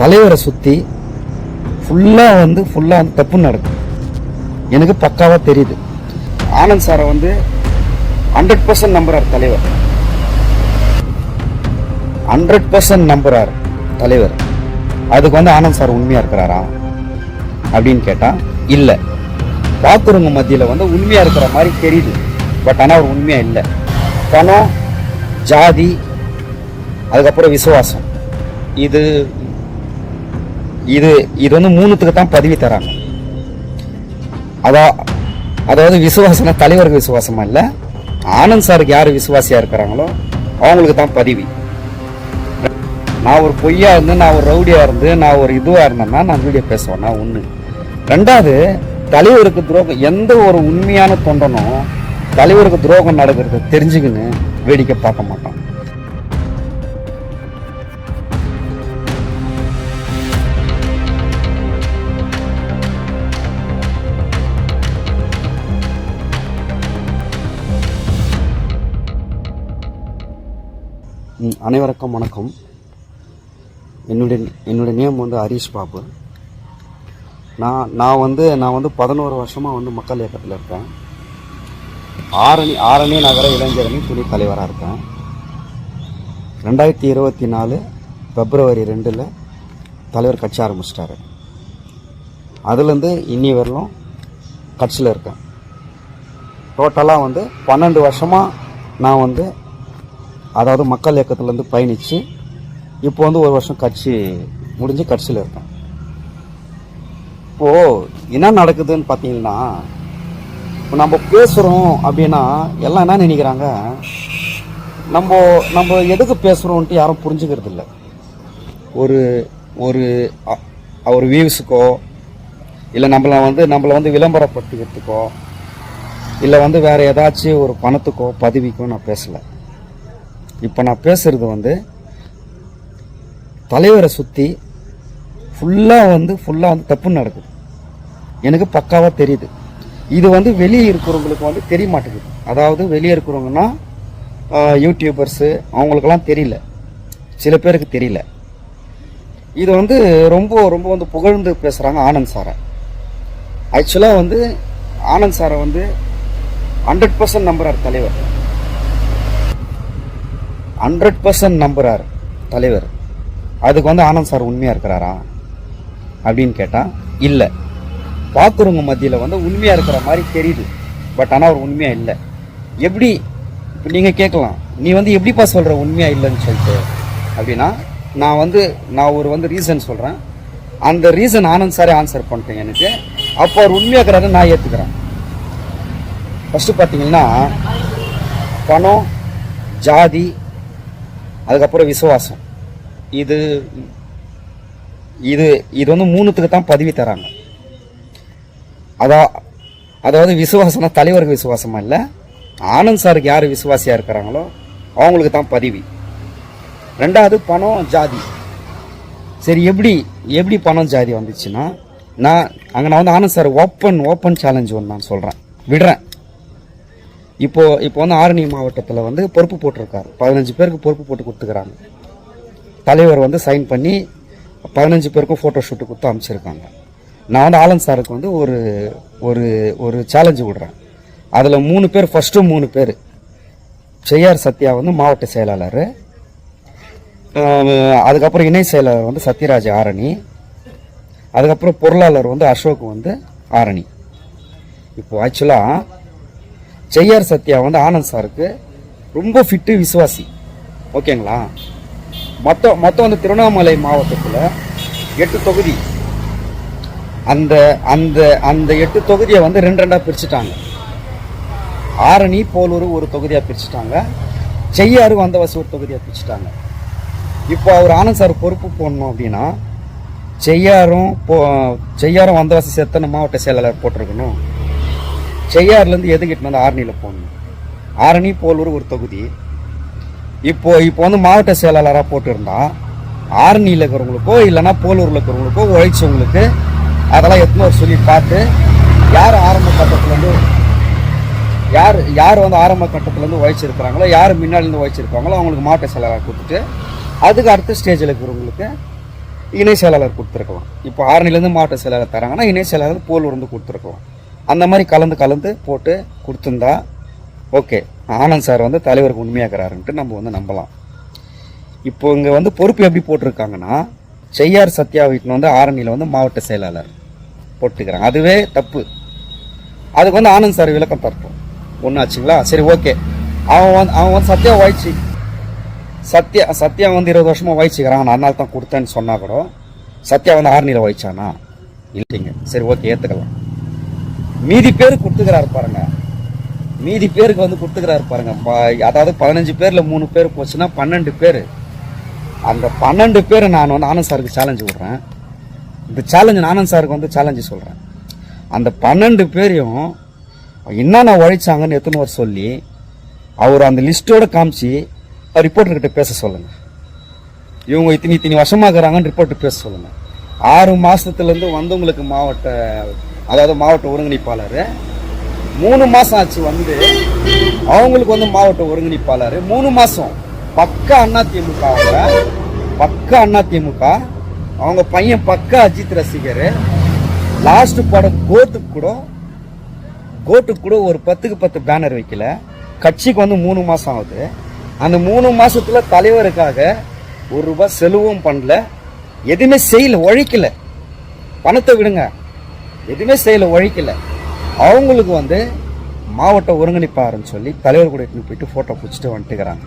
தலைவரை சுற்றி ஃபுல்லாக வந்து ஃபுல்லாக வந்து தப்பு நடக்கும் எனக்கு பக்காவாக தெரியுது. ஆனந்த் சாரை வந்து ஹண்ட்ரட் பர்சன்ட் நம்புறார் தலைவர். ஹண்ட்ரட் பர்சன்ட் நம்புறார் தலைவர். அதுக்கு வந்து ஆனந்த் சார் உண்மையாக இருக்கிறாரா அப்படின்னு கேட்டால் இல்லை. பார்க்குறவங்க மத்தியில் வந்து உண்மையாக இருக்கிற மாதிரி தெரியுது. பட் ஆனால் அவர் உண்மையாக இல்லை. பணம் ஜாதி அதுக்கப்புறம் விசுவாசம். இது இது இது வந்து மூணுத்துக்கு தான் பதவி தராங்க. அதா அதாவது விசுவாசம்னா தலைவருக்கு விசுவாசமாக இல்லை ஆனந்த் சாருக்கு யார் விசுவாசியாக இருக்கிறாங்களோ அவங்களுக்கு தான் பதவி. நான் ஒரு பொய்யா இருந்து நான் ஒரு ரவுடியாக இருந்து நான் ஒரு இதுவாக இருந்தேன்னா நான் வீடியோ பேசுவேன் நான் ஒன்று ரெண்டாவது தலைவருக்கு துரோகம் எந்த ஒரு உண்மையான தொண்டனும் தலைவருக்கு துரோகம் நடக்கிறத தெரிஞ்சுக்கின்னு வேடிக்கை பார்க்க மாட்டான். அனைவருக்கும் வணக்கம். என்னுடைய என்னுடைய நேம் வந்து ஹரீஷ் பாபு. நான் நான் வந்து நான் வந்து பதினோரு வருஷமாக வந்து மக்கள் இயக்கத்தில் இருக்கேன். ஆரணி ஆரணி நகர இளைஞரணி துணை தலைவராக இருக்கேன். ரெண்டாயிரத்தி இருபத்தி நாலு பிப்ரவரி ரெண்டில் தலைவர் கட்சி ஆரம்பிச்சிட்டாரு. அதுலேருந்து இன்னி வரலும் கட்சியில் இருக்கேன். டோட்டலாக வந்து பன்னெண்டு வருஷமாக நான் வந்து அதாவது மக்கள் இயக்கத்துலேருந்து பயணித்து இப்போ வந்து ஒரு வருஷம் கட்சி முடிஞ்சு கட்சியில் இருக்கேன் இப்போது என்ன நடக்குதுன்னு பார்த்தீங்கன்னா இப்போ நம்ம பேசுகிறோம் அப்படின்னா எல்லாம் என்ன நினைக்கிறாங்க? நம்ம நம்ம எதுக்கு பேசுகிறோன்ட்டு யாரும் புரிஞ்சுக்கிறது இல்லை. ஒரு ஒரு ஒரு வியூஸுக்கோ இல்லை நம்மளை வந்து நம்மளை வந்து விளம்பரப்படுத்திக்கிறதுக்கோ இல்லை வந்து வேறு ஏதாச்சும் ஒரு பணத்துக்கோ பதவிக்கோ நான் பேசலை. இப்போ நான் பேசுகிறது வந்து தலைவரை சுற்றி ஃபுல்லாக வந்து ஃபுல்லாக வந்து தப்பு நடக்குது. எனக்கு பக்காவாக தெரியுது. இது வந்து வெளியே இருக்கிறவங்களுக்கு வந்து தெரிய மாட்டேங்குது அதாவது வெளியே இருக்கிறவங்கன்னா யூடியூபர்ஸு அவங்களுக்கெல்லாம் தெரியல. சில பேருக்கு தெரியல. இது வந்து ரொம்ப ரொம்ப வந்து புகழ்ந்து பேசுகிறாங்க ஆனந்த் சாரை. ஆக்சுவலாக வந்து ஆனந்த் சாரை வந்து ஹண்ட்ரட் பர்சன்ட் நம்புறார் தலைவர். ஹண்ட்ரட் பர்சன்ட் நம்புகிறார் தலைவர். அதுக்கு வந்து ஆனந்த் சார் உண்மையாக இருக்கிறாரா? அப்படின்னு கேட்டால் இல்லை. பார்க்குறவங்க மத்தியில் வந்து உண்மையாக இருக்கிற மாதிரி தெரியுது. பட் ஆனால் அவர் உண்மையாக இல்லை. எப்படி இப்போ நீங்கள் கேட்கலாம். நீ வந்து எப்படிப்பா சொல்கிற உண்மையாக இல்லைன்னு சொல்லிட்டு? அப்படின்னா நான் வந்து நான் ஒரு வந்து ரீசன் சொல்கிறேன் அந்த ரீசன் ஆனந்த் சாரே ஆன்சர் பண்ணிட்டேன் எனக்கு. அப்போ அவர் உண்மையாக இருக்கிறாரு நான் ஏற்றுக்கிறேன் ஃபஸ்ட்டு பார்த்தீங்கன்னா பணம் ஜாதி அதுக்கப்புறம் விசுவாசம். இது இது இது வந்து மூணுத்துக்கு தான் பதவி தராங்க. அதா அதாவது விசுவாசம்னா தலைவருக்கு விசுவாசமாக இல்லை ஆனந்த் சாருக்கு யார் விசுவாசியாக இருக்கிறாங்களோ அவங்களுக்கு தான் பதவி. ரெண்டாவது பணம் ஜாதி. சரி எப்படி எப்படி பணம் ஜாதி வந்துச்சுன்னா நான் அங்கே நான் வந்து Anand sir open open challenge ஒன்று நான் சொல்கிறேன் விடுறேன். இப்போ இப்போ வந்து ஆரணி மாவட்டத்தில் வந்து பொறுப்பு போட்டிருக்காரு. பதினஞ்சு பேருக்கு பொறுப்பு போட்டு கொடுத்துக்கிறாங்க. தலைவர் வந்து சைன் பண்ணி பதினஞ்சு பேருக்கும் ஃபோட்டோ ஷூட்டு கொடுத்து அமைச்சிருக்காங்க நான் வந்து ஆலன் சாருக்கு வந்து ஒரு ஒரு ஒரு சேலஞ்சு விடுறேன். அதில் மூணு பேர் ஃபஸ்ட்டு மூணு பேர். செய்யார் சத்யா வந்து மாவட்ட செயலாளர். அதுக்கப்புறம் இணை செயலாளர் வந்து சத்யராஜ் ஆரணி. அதுக்கப்புறம் பொருளாளர் வந்து அசோக் வந்து ஆரணி. இப்போது ஆக்சுவலாக ஜெய்ஆர் சத்யா வந்து ஆனந்த் சாருக்கு ரொம்ப ஃபிட்டு விசுவாசி. ஓகேங்களா? மொத்தம் மொத்தம் வந்து திருவண்ணாமலை மாவட்டத்தில் எட்டு தொகுதி. அந்த அந்த அந்த எட்டு தொகுதியை வந்து ரெண்டு ரெண்டாக பிரிச்சுட்டாங்க. ஆரணி போலூர் ஒரு தொகுதியாக பிரிச்சுட்டாங்க. செய்யாறு வந்தவாசி ஒரு தொகுதியாக பிரிச்சுட்டாங்க. இப்போ அவர் ஆனந்த் சார் பொறுப்பு போடணும் அப்படின்னா செய்யாரும் போ செய்யாரும் வந்தவாசி செத்தனை மாவட்ட செயலாளர் போட்டிருக்கணும். செய்யாறுலேருந்து எதுக்கிட்டு வந்து ஆரணியில் போடணும் ஆரணி போலூர் ஒரு தொகுதி. இப்போ இப்போ வந்து மாவட்ட செயலாளராக போட்டிருந்தா ஆரணியில் இருக்கிறவங்களுக்கோ இல்லைனா போலூரில் இருக்கிறவங்களுக்கோ உழைச்சவங்களுக்கு அதெல்லாம் எத்தனை சொல்லி பார்த்து யார் ஆரம்ப கட்டத்துலேருந்து யார் யார் வந்து ஆரம்ப கட்டத்துலேருந்து உழைச்சிருக்கிறாங்களோ யார் முன்னாடிலேருந்து உழைச்சிருக்காங்களோ அவங்களுக்கு மாவட்ட செயலாளராக கொடுத்துட்டு அதுக்கு அடுத்த ஸ்டேஜில் இருக்கிறவங்களுக்கு இணை செயலாளர் கொடுத்துருக்கலாம். இப்போ ஆரணிலேருந்து மாவட்ட செயலாளர் தராங்கன்னா இணை செயலாளர் போலூர் வந்து கொடுத்துருக்கலாம். அந்த மாதிரி கலந்து கலந்து போட்டு கொடுத்துருந்தா ஓகே. ஆனந்த் சார் வந்து தலைவருக்கு உண்மையாக்குறாருன்ட்டு நம்ம வந்து நம்பலாம். இப்போ இங்கே வந்து பொறுப்பு எப்படி போட்டிருக்காங்கன்னா செய்யார் சத்யா வீட்டில் வந்து ஆரணியில் வந்து மாவட்ட செயலாளர் போட்டுக்கிறாங்க. அதுவே தப்பு. அதுக்கு வந்து ஆனந்த் சார் விளக்கம் தரட்டும். ஒன்றும் ஆச்சுங்களா? சரி ஓகே. அவன் வந்து அவன் வந்து சத்யா வாய்ச்சி. சத்யா சத்யா வந்து இருபது வருஷமாக வாய்ச்சிக்கிறான். நான் அதனால தான் கொடுத்தேன்னு சொன்னால் கூட சத்யா வந்து ஆரணியில் வாய்ச்சானா? இல்லைங்க. சரி ஓகே ஏற்றுக்கலாம் மீதி பேர் கொடுத்துக்கிறாரு பாருங்க. மீதி பேருக்கு வந்து கொடுத்துக்கிறாரு பாருங்க. ப- அதாவது பதினஞ்சு பேர்ல மூணு பேர் போச்சுன்னா பன்னெண்டு பேர். அந்த பன்னெண்டு பேர் நான் வந்து ஆனந்த் சாருக்கு சேலஞ்சு விடுறேன். இந்த சேலஞ்சு ஆனந்த் சாருக்கு வந்து சேலஞ்சு சொல்கிறேன் அந்த பன்னெண்டு பேரையும் என்னென்ன உழைச்சாங்கன்னு எத்தனை வர சொல்லி அவர் அந்த லிஸ்ட்டோட காமிச்சு ரிப்போர்ட்டர்கிட்ட பேச சொல்லுங்கள் இவங்க இத்தனி இத்தனி வருஷமாக இருக்கிறாங்கன்னு ரிப்போர்ட் பேச சொல்லுங்கள் ஆறு மாதத்துலேருந்து வந்தவங்களுக்கு மாவட்ட அதாவது மாவட்ட ஒருங்கிணைப்பாளர். மூணு மாதம் ஆச்சு வந்து அவங்களுக்கு வந்து மாவட்ட ஒருங்கிணைப்பாளர். மூணு மாதம் பக்க அண்ணா திமுக அவங்க. பக்க அண்ணா திமுக. அவங்க பையன் பக்க அஜித் ரசிகர். லாஸ்ட் படம் கோட்டுக்கு கூட கோட்டுக்கு கூட ஒரு பத்துக்கு பத்து பேனர் வைக்கல. கட்சிக்கு வந்து மூணு மாதம் ஆகுது. அந்த மூணு மாதத்தில் தலைவருக்காக ஒரு ரூபாய் செலவும் பண்ணல. எதுவுமே செய்யல உழைக்கல. பணத்தை விடுங்க. எதுவுமே செய்யல உழைக்கல அவங்களுக்கு வந்து மாவட்ட ஒருங்கிணைப்பாருன்னு சொல்லி தலைவர் கூட எடுத்துன்னு போயிட்டு ஃபோட்டோ பிடிச்சிட்டு வந்துட்டுக்கிறாங்க.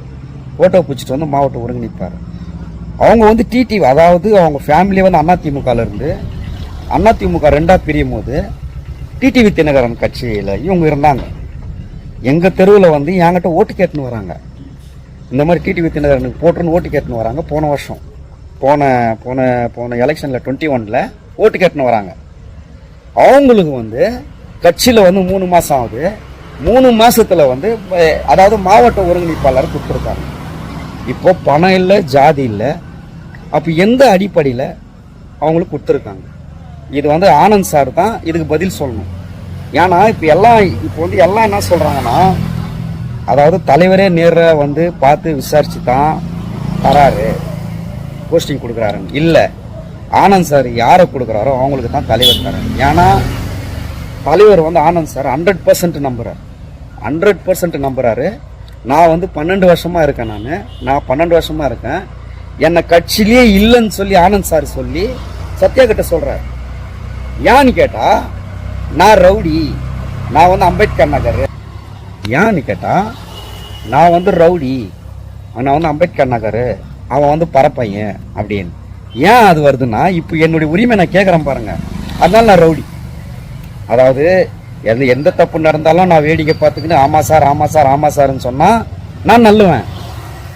ஃபோட்டோ பிடிச்சிட்டு வந்து மாவட்ட ஒருங்கிணைப்பார். அவங்க வந்து டிடிவி அதாவது அவங்க ஃபேமிலி வந்து அதிமுகலேருந்து அதிமுக ரெண்டாக பிரியும் போது டிடிவி தினகரன் கட்சியில் இவங்க இருந்தாங்க. எங்கள் தெருவில் வந்து என்கிட்ட ஓட்டு கேட்டுன்னு வராங்க. இந்த மாதிரி டிடிவி தினகரனுக்கு போட்டுன்னு ஓட்டு கேட்டுன்னு வராங்க போன வருஷம். போன போன போன எலெக்ஷனில் டுவெண்ட்டி ஒனில் ஓட்டு கேட்டுன்னு வராங்க. அவங்களுக்கு வந்து கட்சியில் வந்து மூணு மாதம் ஆகுது. மூணு மாதத்தில் வந்து அதாவது மாவட்ட ஒருங்கிணைப்பாளர் கொடுத்துருக்காங்க. இப்போ பணம் இல்லை ஜாதி இல்லை அப்போ எந்த அடிப்படையில் அவங்களுக்கு கொடுத்துருக்காங்க? இது வந்து ஆனந்த் சார் தான் இதுக்கு பதில் சொல்லணும். ஏன்னா இப்போ எல்லாம் இப்போ வந்து எல்லாம் என்ன சொல்கிறாங்கன்னா அதாவது தலைவரே நேராக வந்து பார்த்து விசாரித்து தான் தராரு போஸ்டிங் கொடுக்குறாருன்னு. இல்லை. ஆனந்த் சார் யாரை கொடுக்குறாரோ அவங்களுக்கு தான் தலைவர் தராரு ஏன்னா தலைவர் வந்து ஆனந்த் சார் ஹண்ட்ரட் பர்சன்ட் நம்புகிறார் ஹண்ட்ரட் பர்சன்ட் நம்புகிறாரு நான் வந்து பன்னெண்டு வருஷமாக இருக்கேன் நான். நான் பன்னெண்டு வருஷமாக இருக்கேன். என்னை கட்சியிலேயே இல்லைன்னு சொல்லி ஆனந்த் சார் சொல்லி சத்யா கிட்ட சொல்கிறார் ஏன்னு கேட்டால் நான் ரவுடி. நான் வந்து அம்பேத்கர் நகர். ஏன்னு கேட்டால் நான் வந்து ரவுடி. நான் வந்து அம்பேத்கர் நகர். அவன் வந்து பரப்பையன் அப்படின்னு. ஏன் அது வருதுன்னா இப்போ என்னுடைய உரிமை நான் கேட்குறேன் பாருங்க. அதனால நான் ரவுடி. அதாவது எது எந்த தப்பு நடந்தாலும் நான் வேடிக்கை பார்த்துக்கின்னு ஆமா சார் ஆமாம் சார் ஆமாம் சார்னு சொன்னால் நான் நல்லுவேன்.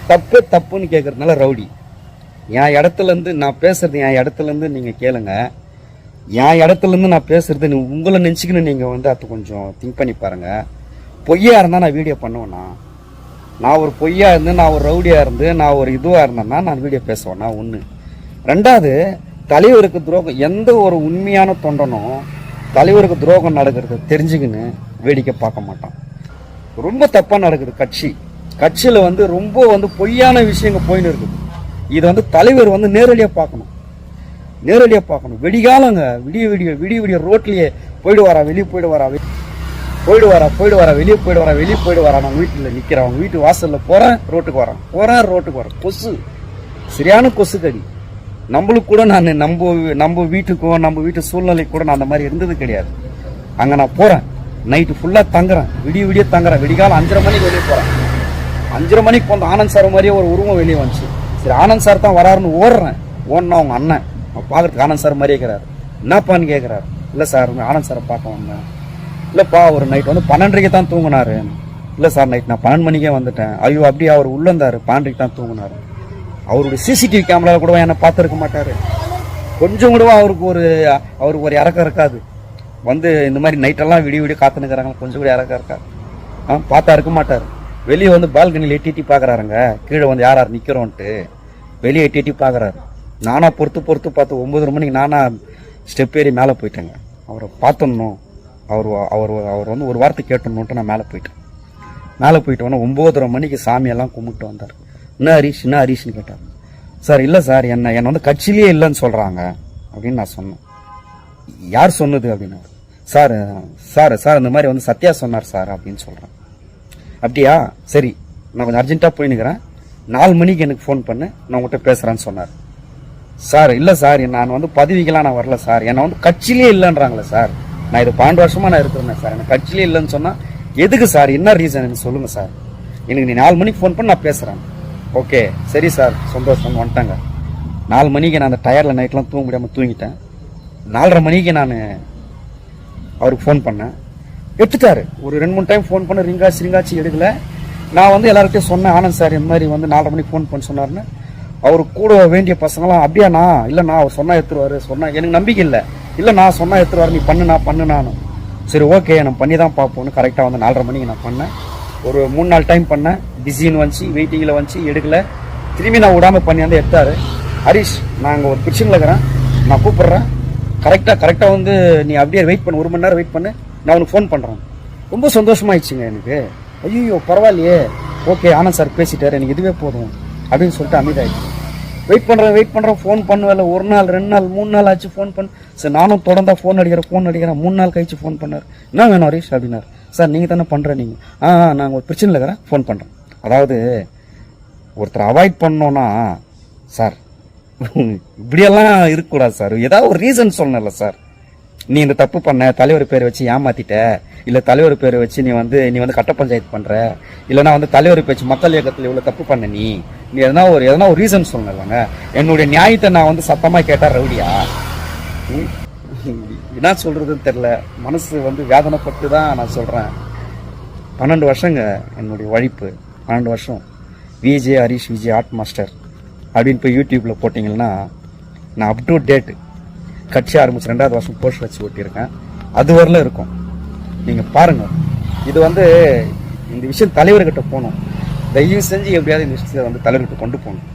தப்பு தப்புன்னு கேட்குறதுனால ரவுடி. என் இடத்துல இருந்து நான் பேசுகிறது என் இடத்துல இருந்து கேளுங்க. என் இடத்துல இருந்து நான் பேசுறது நீ- உங்களை நினச்சிக்கணும் நீங்கள் வந்து அது கொஞ்சம் திங்க் பண்ணி பாருங்க. பொய்யாக இருந்தால் நான் வீடியோ பண்ணுவேண்ணா. நான் ஒரு பொய்யாக இருந்து நான் ஒரு ரவுடியாக இருந்து நான் ஒரு இதுவாக இருந்தேன்னா நான் வீடியோ பேசுவேண்ணா ஒன்று ரெண்டாவது தலைவருக்கு துரோகம் எந்த ஒரு உண்மையான தொண்டனும் தலைவருக்கு துரோகம் நடக்கிறது தெரிஞ்சுக்கின்னு வேடிக்கை பார்க்க மாட்டான். ரொம்ப தப்பாக நடக்குது கட்சி. கட்சியில் வந்து ரொம்ப வந்து பொய்யான விஷயங்கள் போயின்னு இருக்குது. இதை வந்து தலைவர் வந்து நேரடியாக பார்க்கணும். நேரடியாக பார்க்கணும். வெடிகாலங்க விடிய விடிய விடிய விடிய ரோட்லேயே போயிடு வரா வெளியே போயிடு வரா வெ- போயிடு வரா போயிடு வரா வெளியே போயிடு வரா வெளியே போயிடு வரா நான் வீட்டில் நிற்கிறேன் அவங்க வீட்டு வாசலில் போகிறேன் ரோட்டுக்கு வரேன் போகிறேன் ரோட்டுக்கு வரேன் கொசு. சரியான கொசு கடி. நம்மளுக்கு கூட நான் நம்ம நம்ம வீட்டுக்கோ நம்ம வீட்டு சூழ்நிலைக்கு கூட நான் அந்த மாதிரி இருந்தது கிடையாது. அங்கே நான் போகிறேன் நைட்டு ஃபுல்லாக தங்குறேன். விடிய விடிய தங்குறேன். விடிகாலம் அஞ்சரை மணிக்கு வெளியே போகிறேன் அஞ்சரை மணிக்கு போன ஆனந்த் சார் மாதிரியே ஒரு உருவம் வெளியே வந்துச்சு. சரி ஆனந்த் சார் தான் வராருன்னு ஓடுறேன். ஓடனா அவங்க அண்ணன். அவன் பார்க்கறதுக்கு ஆனந்த் சார் மாதிரியே இருக்கிறார். என்னப்பான்னு கேட்குறாரு இல்லை சார் ஆனந்த் சாரை பார்க்க வந்தேன். இல்லைப்பா ஒரு நைட் வந்து பன்னெண்டரைக்கு தான் தூங்குனாரு. இல்லை சார் நைட் நான் பன்னெண்டு மணிக்கே வந்துட்டேன். ஐயோ அப்படியே அவர் உள்ளே இருந்தார் பன்னெண்டரைக்கு தான் தூங்கினாரு. அவருடைய சிசிடிவி கேமராவில் கூட என்னை பார்த்துருக்க மாட்டார். கொஞ்சம் கூட அவருக்கு ஒரு அவருக்கு ஒரு இறக்கம் இருக்காது. வந்து இந்த மாதிரி நைட்டெல்லாம் விடிய விடிய காத்துனுக்குறாங்க கொஞ்சம் கூட இறக்கம் இருக்காது. ஆ பார்த்தா இருக்க மாட்டார். வெளியே வந்து பால்கனியில் எட்டி எட்டி பார்க்குறாருங்க கீழே வந்து யார் யார் நிற்கிறோன்ட்டு வெளியே எட்டி எட்டி பார்க்குறாரு நானாக பொறுத்து பொறுத்து பார்த்து ஒம்பது மணிக்கு நானாக ஸ்டெப் ஏறி மேலே போயிட்டேங்க. அவரை பார்த்தணும் அவர் அவர் அவர் வந்து ஒரு வார்த்தை கேட்டணுன்ட்டு நான் மேலே போயிட்டேன். மேலே போயிட்டோன்னே ஒம்போதரை மணிக்கு சாமியெல்லாம் கும்பிட்டு வந்தார். என்ன ஹரீஷ் என்ன ஹரீஷ்னு கேட்டார். சார் இல்லை சார் என்ன என்னை வந்து கட்சியிலேயே இல்லைன்னு சொல்கிறாங்க அப்படின்னு நான் சொன்னேன். யார் சொன்னது அப்படின்னா? சார் சார் சார் இந்த மாதிரி வந்து சத்யா சொன்னார் சார் அப்படின்னு சொல்கிறேன் அப்படியா? சரி நான் கொஞ்சம் அர்ஜென்ட்டாக போயினுக்கிறேன் நாலு மணிக்கு எனக்கு ஃபோன் பண்ணு நான் உங்கள்கிட்ட பேசுகிறேன்னு சொன்னார். சார் இல்லை சார் நான் வந்து பதவிக்கெலாம் நான் வரல சார். என்னை வந்து கட்சியிலே இல்லைன்றாங்களே சார். நான் இது பன்னெண்டு வருஷமாக நான் இருக்கிறேன் சார். எனக்கு கட்சியிலே இல்லைன்னு சொன்னால் எதுக்கு சார்? என்ன ரீசன் எனக்கு சொல்லுங்கள் சார். எனக்கு நீ நாலு மணிக்கு ஃபோன் பண்ணி நான் பேசுகிறேன் ஓகே சரி சார். சந்தோஷம் வந்துட்டாங்க. நாலு மணிக்கு நான் அந்த டயரில் நைட்லாம் தூங்க முடியாமல் தூங்கிட்டேன். நாலரை மணிக்கு நான் அவருக்கு ஃபோன் பண்ணேன். எடுத்துட்டாரு. ஒரு ரெண்டு மூணு டைம் ஃபோன் பண்ண ரிங்காச்சு ரிங்காச்சு எடுக்கல. நான் வந்து எல்லார்கிட்டயும் சொன்னேன் ஆனந்த் சார் இந்த மாதிரி வந்து நாலரை மணிக்கு ஃபோன் பண்ண சொன்னாருன்னு. அவர் கூட வேண்டிய பசங்களாம் அப்படியாண்ணா இல்லைண்ணா அவர் சொன்னால் எடுத்துருவாரு சொன்னால் எனக்கு நம்பிக்கை இல்லை. இல்லை நான் சொன்னால் எடுத்துருவாரு நீ பண்ணுண்ணா பண்ணுனானு சரி ஓகே நான் பண்ணி தான் பார்ப்போன்னு கரெக்டாக வந்து நாலரை மணிக்கு நான் பண்ணேன். ஒரு மூணு நாலு டைம் பண்ணேன். பிஸின்னு வந்துச்சு வெயிட்டிங்கில் வந்துச்சு எடுக்கலை. திரும்பி நான் விடாம பண்ணி வந்து எடுத்தார். ஹரிஷ் நான் அங்கே ஒரு பிரச்சனையில் இருக்கிறேன். நான் கூப்பிட்றேன். கரெக்டாக கரெக்டாக வந்து நீ அப்படியே வெயிட் பண்ணு ஒரு மணி நேரம் வெயிட் பண்ணு. நான் உனக்கு ஃபோன் பண்ணுறேன் ரொம்ப சந்தோஷமாயிடுச்சுங்க எனக்கு. ஐயோ பரவாயில்லையே. ஓகே ஆனந்த் சார் பேசிட்டார். எனக்கு இதுவே போதும் அப்படின்னு சொல்லிட்டு அமைதாயிடுச்சு வெயிட் பண்ணுறேன் வெயிட் பண்ணுறேன் ஃபோன் பண்ணுவேல ஒரு நாள் ரெண்டு நாள் மூணு நாள் ஆச்சு ஃபோன் பண்ண. சரி நானும் தொடர்ந்தா ஃபோன் அடிக்கிறேன் ஃபோன் அடிக்கிறேன். மூணு நாள் கழிச்சு ஃபோன் பண்ணார். என்ன வேணும் ஹரீஷ்? அப்படின்னார். சார் நீங்கள் தானே பண்ணுறேன் நீங்கள் ஆ நாங்கள் நான் ஒரு பிரச்சனை இருக்கிறேன். ஃபோன் பண்ணுறேன் அதாவது ஒருத்தர் அவாய்ட் பண்ணோன்னா சார் இப்படியெல்லாம் இருக்கக்கூடாது சார். ஏதாவது ஒரு ரீசன் சொல்லணும்ல சார். நீ இந்த தப்பு பண்ண தலைவர் பேரை வச்சு ஏமாத்திட்ட இல்லை தலைவர் பேரை வச்சு நீ வந்து நீ வந்து கட்ட பஞ்சாயத்து பண்ணுற இல்லைன்னா வந்து தலைவர் பேச்சு மக்கள் இயக்கத்தில் இவ்வளோ தப்பு பண்ண நீ நீ எதனா ஒரு எதனா ஒரு ரீசன் சொல்லணும்லங்க என்னுடைய நியாயத்தை நான் வந்து சத்தமாக கேட்டால் ரவுடியா? ம்? என்ன சொல்கிறதுன்னு தெரில மனசு வந்து வேதனைப்பட்டு தான் நான் சொல்கிறேன் பன்னெண்டு வருஷங்க என்னுடைய உழைப்பு. பன்னெண்டு வருஷம். VJ Harish VJ art master அப்படின்னு போய் யூடியூப்பில் போட்டிங்கன்னா நான் அப் டு கட்சி ஆரம்பிச்சு ரெண்டாவது வருஷம் போஸ்ட் வச்சு ஓட்டியிருக்கேன் அது வரல இருக்கும். நீங்கள் பாருங்கள் இது வந்து இந்த விஷயம் தலைவர்கிட்ட போகணும். தயவு செஞ்சு எப்படியாவது இந்த விஷயத்தை வந்து தலைவர்கிட்ட கொண்டு போகணும்.